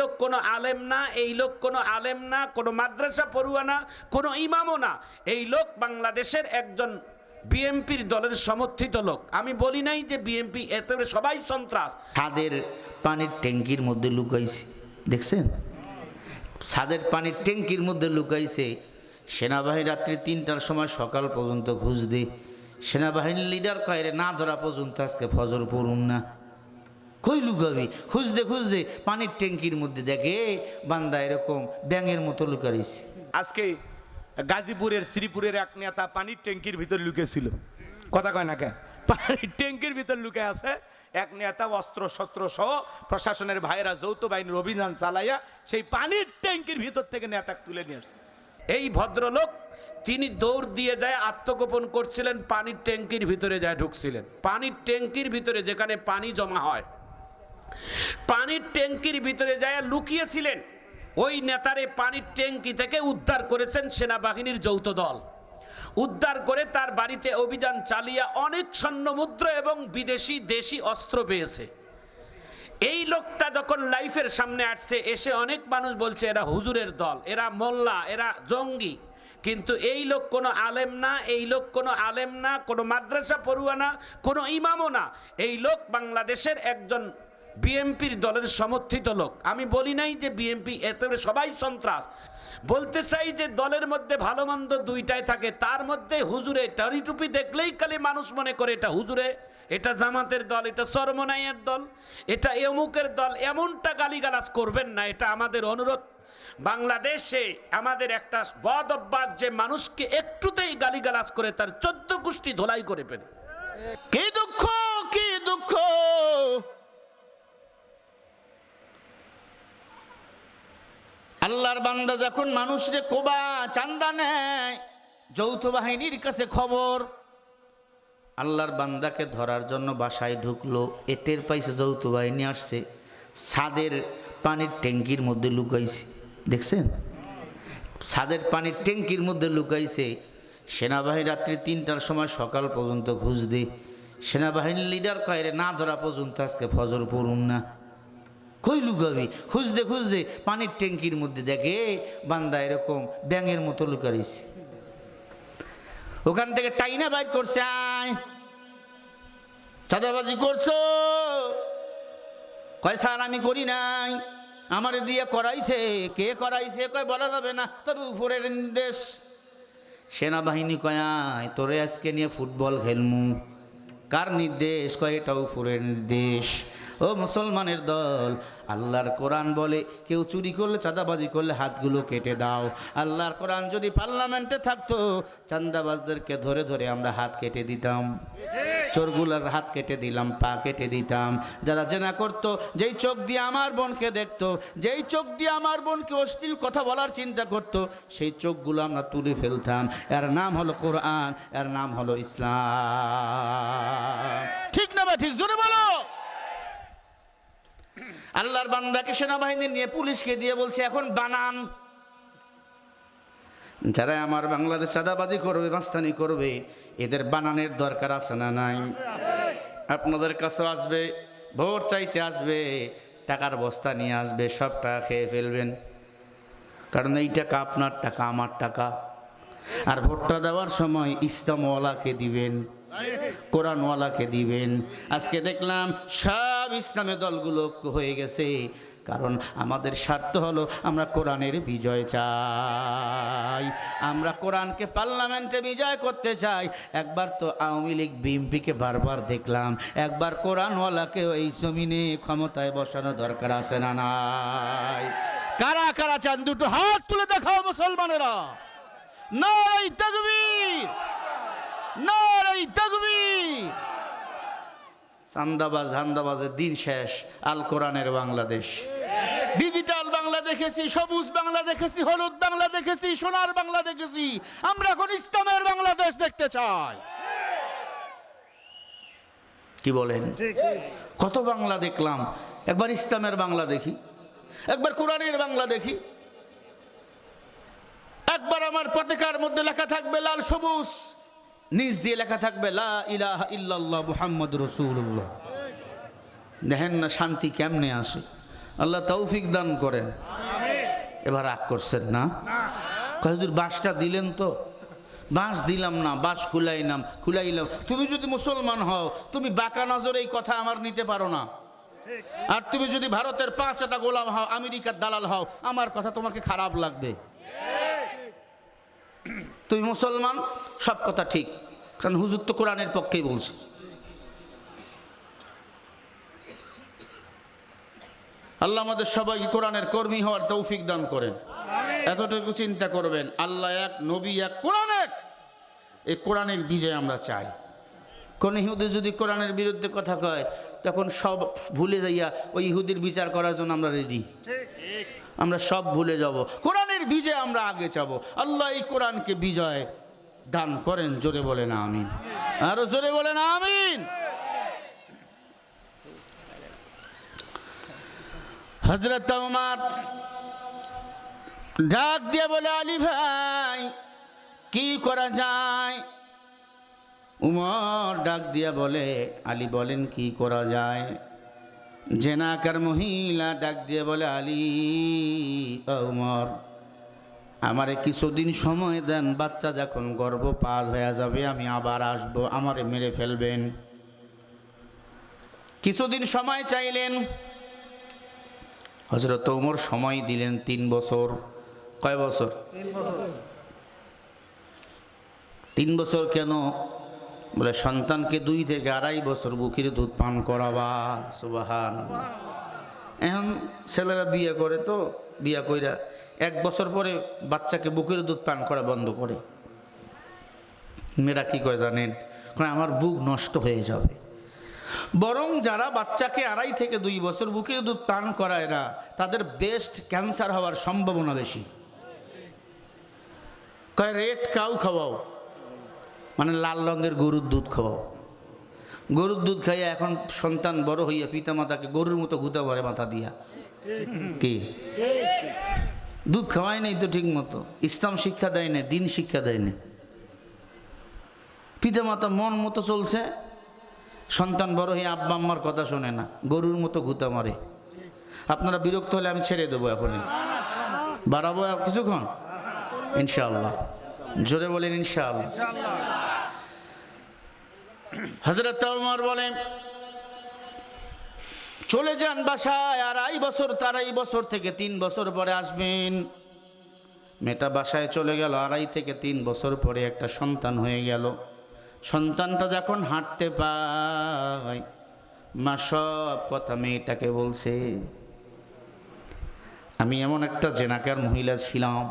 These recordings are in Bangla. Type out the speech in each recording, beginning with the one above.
লোক কোনো আলেম না, এই লোক কোনো আলেম না, কোনো মাদ্রাসা পড়ুয়া না, কোনো ইমামও না। এই লোক বাংলাদেশের একজন বিএমপির দলের সমর্থিত লোক। আমি বলি নাই যে বিএমপি এতে সবাই সন্ত্রাস। ছাদের পানির ট্যাঙ্কির মধ্যে লুকাইছে। দেখছেন? ছাদের পানির ট্যাঙ্কির মধ্যে লুকাইছে। সেনাবাহিনী রাত্রি তিনটার সময় সকাল পর্যন্ত খুঁজ দে সেনাবাহিনীর লিডার কয়েরে না ধরা পর্যন্ত আজকে ফজর পড়ুন না। কই লুকাবি খুঁজতে খুঁজতে পানির ট্যাঙ্কির মধ্যে দেখে বান্দা এরকম ব্যাঙের মতো লুকাইছে আজকে গাজীপুরের শ্রীপুরের এক নেতা পানির ট্যাঙ্কির ভিতর লুকেছিল। কথা কয় না কে? পানির ট্যাঙ্কির ভিতর লুকে আছে। এক নেতা অস্ত্র শস্ত্র সহ প্রশাসনের ভাইয়েরা যৌথ বাহিনীর অভিযান চালাইয়া সেই পানির ট্যাঙ্কির ভিতর থেকে নেতা তুলে নিয়ে আসছে। এই ভদ্রলোক তিনি দৌড় দিয়ে যায় আত্মগোপন করছিলেন পানির ট্যাঙ্কির ভিতরে যায় ঢুকছিলেন। পানির ট্যাঙ্কির ভিতরে যেখানে পানি জমা হয় পানির ট্যাঙ্কির ভিতরে যায় লুকিয়েছিলেন। ওই নেতারে পানির ট্যাঙ্কি থেকে উদ্ধার করেছেন সেনাবাহিনীর যৌথ দল। উদ্ধার করে তার বাড়িতে অভিযান চালিয়ে অনেক স্বর্ণ মুদ্রা এবং বিদেশি দেশি অস্ত্র পেয়েছে। এই লোকটা যখন লাইফের সামনে আসছে, এসে অনেক মানুষ বলছে, এরা হুজুরের দল, এরা মোল্লা, এরা জঙ্গি। কিন্তু এই লোক কোনো আলেম না, এই লোক কোনো আলেম না, কোনো মাদ্রাসা পড়ুয়া না, কোনো ইমামও না। এই লোক বাংলাদেশের একজন বিএমপির দলের সমর্থিত লোক। আমি বলি নাই যে বিএমপি, এতে সবাই সন্ত্রাস। বলতে চাই যে দলের মধ্যে ভালো মন্দ দুইটাই থাকে, তার মধ্যে হুজুরে টারি টুপি দেখলেই খালি মানুষ মনে করে এটা হুজুরে, এটা জামাতের দল, এটা সরমনাইয়ের দল, এটা এমুকের দল, এমনটা গালিগালাজ করবেন না, এটা আমাদের অনুরোধ। বাংলাদেশে আমাদের একটা বদ অভ্যাস যে মানুষকে একটুতেই গালিগালাজ করে তার চোদ্দ গোষ্ঠী ধোলাই করে ফেলে। কি দুঃখ আল্লাহর বান্দা যখন মানুষরে কোবা চান্দা নেয়, যৌথ বাহিনীর কাছে খবর, আল্লাহর বান্দাকে ধরার জন্য বাসায় ঢুকলো এটের পাইছে যৌথ বাহিনী আসছে, ছাদের পানির ট্যাঙ্কির মধ্যে লুকাইছে। দেখছেন? ছাদের পানির ট্যাঙ্কির মধ্যে লুকাইছে। সেনাবাহিনী রাত্রি তিনটার সময় সকাল পর্যন্ত খুঁজ দে সেনাবাহিনীর লিডার কয়েরে না ধরা পর্যন্ত আজকে ফজর পড়ুন না। কই লুকাবি খুঁজতে খুঁজতে পানির ট্যাঙ্কির মধ্যে দেখে বান্দা এরকম ব্যাঙের মতো লুকাইছে ওখান থেকে টাইনা বাইর করছে, আয়। চাঁদাবাজি করছ? কয়, স্যার, আমি করি নাই। আমার দিয়ে করাইছে। কে করাইছে? কয়, বলা যাবে না। তবে উপরের নির্দেশ সেনাবাহিনী কয়ায় তোরে আজকে নিয়ে ফুটবল খেলমু। কার নির্দেশ? কয়, এটা উপরের নির্দেশ ও মুসলমানের দল, আল্লাহর কোরআন বলে, কেউ চুরি করলে, চাঁদাবাজি করলে হাতগুলো কেটে দাও। আল্লাহর কোরআন যদি পার্লামেন্টে থাকতো চান্দাবাজদেরকে ধরে ধরে আমরা হাত কেটে দিতাম। চোরগুলার হাত কেটে দিলাম, পা কেটে দিতাম। যারা জেনা করত, যেই চোখ দিয়ে আমার বোনকে দেখতো, যেই চোখ দিয়ে আমার বোনকে অশ্লীল কথা বলার চিন্তা করত, সেই চোখগুলো আমরা তুলে ফেলতাম। এর নাম হলো কোরআন, এর নাম হলো ইসলাম। ঠিক না বা ঠিক জোরে বলো। আল্লাহর বান্দাকে সেনাবাহিনী নিয়ে পুলিশকে দিয়ে বলছে, এখন বানান। যারা আমার বাংলাদেশ চাঁদাবাজি করবে, মাস্তানি করবে, এদের বানানের দরকার আছে না নাই? আপনাদের কাছে আসবে ভোট চাইতে আসবে, টাকার বস্তা নিয়ে আসবে, সব টাকা খেয়ে ফেলবেন। কারণ এই টাকা আপনার টাকা, আমার টাকা। আর ভোটটা দেওয়ার সময় ইসলামওয়ালাকে দিবেন, কোরআনওয়ালাকে দিবেন। আজকে দেখলাম সব ইসলামের দলগুলো ঐক্য হয়ে গেছে। কারণ আমাদের স্বার্থ হলো আমরা কোরআনের বিজয় চাই। আমরা কোরআনকে পার্লামেন্টে বিজয় করতে চাই। একবার তো আওয়ামী লীগ বিএমপিকে বারবার দেখলাম। একবার কোরআনওয়ালাকে এই জমিনে ক্ষমতায় বসানো দরকার আছে না নাই? কারা কারা চান? দুটো হাত তুলে দেখাও মুসলমানেরা। নাই তকবীর! নারাই তকবীর! চান্দাবাজ ধান্দাবাজের দিন শেষ আল কোরআনের বাংলাদেশ। ডিজিটাল বাংলা দেখেছি সবুজ বাংলা দেখেছি হলুদ বাংলা দেখেছি সোনার বাংলা দেখেছি। আমরা এখন ইসলামের বাংলাদেশ দেখতে চাই। কি বলেন? কত বাংলা দেখলাম? একবার ইসলামের বাংলা দেখি একবার কোরআনের বাংলা দেখি। একবার আমার পতাকার মধ্যে লেখা থাকবে লাল সবুজ। নিচ দিয়ে লেখা থাকবে লা ইলাহা ইল্লাল্লাহ মুহাম্মদ রসুল্লাহ দেখেন না শান্তি কেমনে আসে। আল্লাহ তৌফিক দান করেন। এবার রাগ করছেন না? কয় হুজুর বাঁশটা দিলেন তো? বাঁশ দিলাম না বাঁশ খুলাইলাম খুলাইলাম। তুমি যদি মুসলমান হও তুমি বাঁকা নজরে এই কথা আমার নিতে পারো না। আর তুমি যদি ভারতের পাঁচ পাঁচটা গোলাম হও আমেরিকার দালাল হও আমার কথা তোমাকে খারাপ লাগবে। তুমি মুসলমান? সব কথা ঠিক, কারণ হুজুর তো কোরআনের পক্ষেই বলছে। আল্লাহ আমাদের সবাইকে কোরআনের কর্মী হওয়ার তৌফিক দান করেন। এতটুকু চিন্তা করবেন, আল্লাহ এক, নবী এক, কোরআন এক। এই কোরআনের বিজয় আমরা চাই। কোন ইহুদি যদি কোরআনের বিরুদ্ধে কথা কয়, তখন সব ভুলে যাইয়া ওই ইহুদির বিচার করার জন্য আমরা রেডি আমরা সব ভুলে যাব। কোরআনের বিজয় আমরা আগে চাবো। আল্লাহ এই কোরআনকে বিজয় দান করেন, জোরে না আমিন। আরও জোরে না আমিন। হজরত উমার ডাক দিয়ে বলে, আলী ভাই, কি করা যায়? উমর ডাক দিয়া বলে, আলী বলেন, কি করা যায়? জেনাকার মহিলা ডাক দিয়ে বলে, আলী উমর আমারে কিছুদিন সময় দেন বাচ্চা যখন গর্ভপাত হয়ে যাবে আমি আবার আসব আমারে মেরে ফেলবেন। কিছুদিন সময় চাইলেন। হজরত উমর সময় দিলেন তিন বছর। কয় বছর? তিন বছর। কেন? বলে সন্তানকে দুই থেকে আড়াই বছর বুকের দুধ পান করাবা সুবাহান এখন ছেলেরা বিয়ে করে তো বিয়ে কইরা এক বছর পরে বাচ্চাকে বুকের দুধ পান করা বন্ধ করে। মেয়েরা কি কয় জানেন? আমার বুক নষ্ট হয়ে যাবে। বরং যারা বাচ্চাকে আড়াই থেকে দুই বছর বুকের দুধ পান করায় না, তাদের বেস্ট ক্যান্সার হওয়ার সম্ভাবনা বেশি। কয় রেড কাউ খাওয়াও। মানে লাল রঙের গরুর দুধ খাওয়াও। গরুর দুধ খাইয়া এখন সন্তান বড় হইয়া পিতা মাতাকে গরুর মতো ঘুতে পারে মাথা দিয়া। কি? দুধ খাওয়াই নাই তো ঠিক মতো ইসলাম শিক্ষা দেয় না দিন শিক্ষা দেয় না পিতা মাতা মন মতো চলছে, সন্তান বড় হয়ে আব্বা আম্মার কথা শোনে না, গরুর মতো ঘুতা মারে। আপনারা বিরক্ত হলে আমি ছেড়ে দেবো এখনই। বাড়াবো আর কিছুক্ষণ? ইনশাআল্লাহ। জোরে বলেন ইনশাআল্লাহ। হজরত বলেন চলে যান বাসায়, আর আই বছর তার তারাই বছর থেকে তিন বছর পরে আসবেন। মেয়েটা বাসায় চলে গেল আড়াই থেকে তিন বছর পরে একটা সন্তান হয়ে গেল। সন্তানটা যখন হাঁটতে পায়, মা সব কথা মেয়েটাকে বলছে, আমি এমন একটা জেনাকার মহিলা ছিলাম।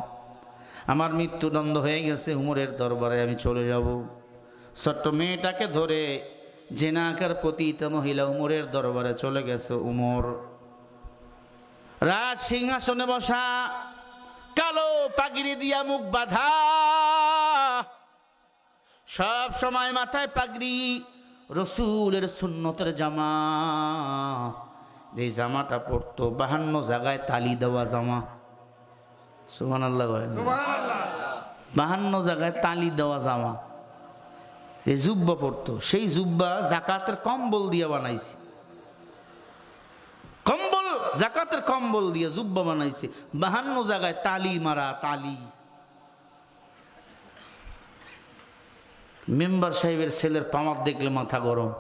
আমার মৃত্যুদণ্ড হয়ে গেছে, উমরের দরবারে আমি চলে যাব। ছোট্ট মেয়েটাকে ধরে জেনাকার পতিতা মহিলা উমরের দরবারে চলে গেছে উমর। রাজ সিংহাসনে বসা কালো পাগড়ি দিয়া মুখ বাঁধা। সব সময় মাথায় পাগড়ি রসুলের সুন্নতের জামা। যে জামাটা পরতো বাহান্ন জায়গায় তালি দেওয়া জামা। সুমান আল্লাহ বাহান্ন জায়গায় তালি দেওয়া জামা। যে জুব্বা পরতো সেই জুব্বা জাকাতের কম্বল দিয়ে বানাইছে। কম্বল, জাকাতের কম্বল দিয়ে জুব্বা বানাইছে। বাহান্ন জায়গায় তালি মারা, তালি। মেম্বার সাহেবের ছেলের পামার দেখলে মাথা গরম।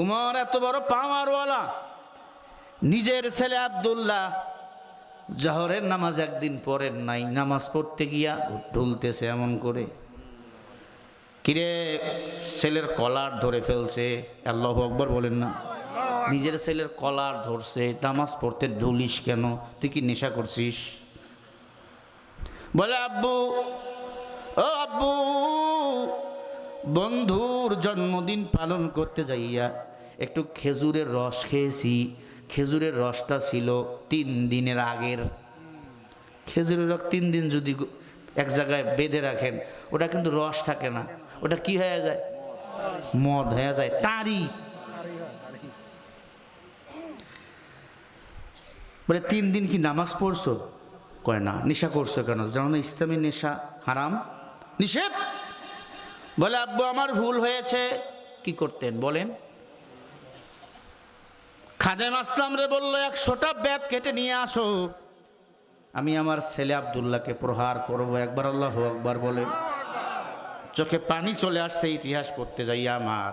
উমর এত বড় পামারওয়ালা। নিজের ছেলে আবদুল্লাহ জহরের নামাজ একদিন পড়েন নাই, নামাজ পড়তে গিয়া ঢুলতেছে এমন করে। কিরে, ছেলের কলার ধরে ফেলছে, আল্লাহ আকবর বলেন না। নিজের ছেলের কলার ধরছে, নামাজ পড়তে ঢুলিস কেন? তুই কি নেশা করছিস? বলে, আব্বু, ও আব্বু, বন্ধুর জন্মদিন পালন করতে যাইয়া একটু খেজুরের রস খেয়েছি খেজুরের রসটা ছিল তিন দিনের আগের। খেজুরের রস তিন দিন যদি এক জায়গায় বেঁধে রাখেন, ওটা কিন্তু রস থাকে না। ওটা কি হয়ে যায়? মদ হয়ে যায়। তারি। বলে, তিন দিন কি নামাজ পড়ছো? কয়, না। নেশা করছ কেন? জানো না ইসলামী নেশা হারাম? নিষেধ? বলে, আব্বু, আমার ভুল হয়েছে। কি করতেন? বলেন। খাদেম আসলাম রে বলল, একশোটা ব্যাত কেটে নিয়ে আসো। আমি আমার ছেলে আবদুল্লাহকে প্রহার করব, একবার আল্লাহ একবার বলে। চোখে পানি চলে আসছে, ইতিহাস পড়তে যাই আমার।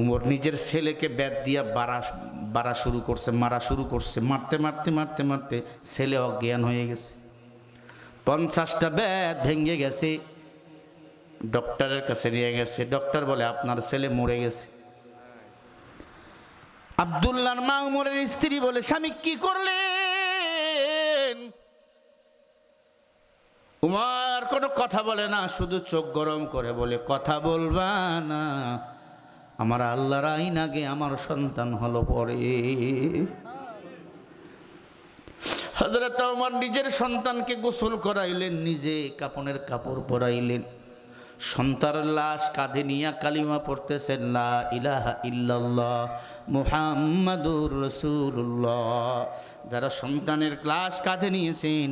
উমর নিজের ছেলেকে ব্যাত দিয়া বাড়া বাড়া শুরু করছে, মারা শুরু করছে। মারতে মারতে মারতে মারতে ছেলে অজ্ঞান হয়ে গেছে। পঞ্চাশটা ব্যাত ভেঙে গেছে। ডক্টরের কাছে নিয়ে গেছে। ডক্টর বলে, আপনার ছেলে মরে গেছে। আবদুল্লাহর মা উমরের স্ত্রী বলে, স্বামী, কি করলেন? উমার কোনো কথা বলে না, শুধু চোখ গরম করে বলে, কথা বলবা না। আমার আল্লাহর আইন আগে আমার সন্তান হলো পরে। হজরত আমার নিজের সন্তানকে গোসল করাইলেন, নিজে কাপনের কাপড় পরাইলেন। সন্তানের লাশ কাঁধে নিয়ে কালিমা পড়তেছেন, লা ইলাহা ইল্লাল্লাহ মুহাম্মাদুর রসুল্লাহ যারা সন্তানের ক্লাস কাঁধে নিয়েছেন,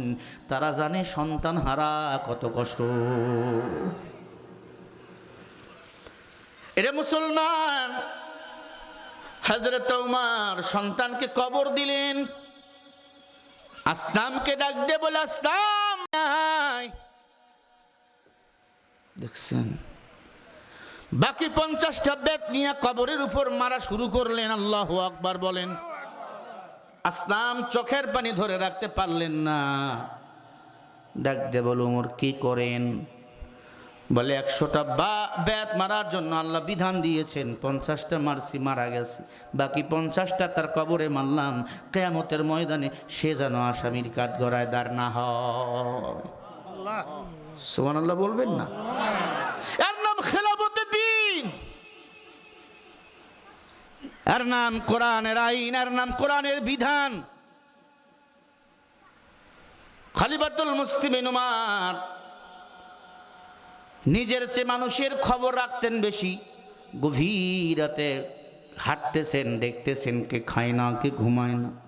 তারা জানে সন্তান হারা কত কষ্ট। এরে মুসলমান হজরত উমার সন্তানকে কবর দিলেন। আসলামকে ডাক দে বলে, আসলাম। দেখছেন? বাকি পঞ্চাশটা বেত নিয়ে কবরের উপর মারা শুরু করলেন আল্লাহ আকবার বলেন। আসলাম চোখের পানি ধরে রাখতে পারলেন না। ডাক দে বল উমর কি করেন? বলে একশোটা বা ব্যাত মারার জন্য আল্লাহ বিধান দিয়েছেন পঞ্চাশটা মারছি মারা গেছে। বাকি পঞ্চাশটা তার কবরে মারলাম কেয়ামতের ময়দানে সে যেন আসামির কাঠ গড়ায় দাঁড় না হয়। সোমান বলবেন না। এর নাম দিন। এর নাম কোরআনের আইন, এর নাম কোরআনের বিধান। খালিবাতুল মুসলিমিন উমার, নিজের চেয়ে মানুষের খবর রাখতেন বেশি। গভীর রাতে হাঁটতেছেন, দেখতেছেন কে খায় না, কে ঘুমায় না।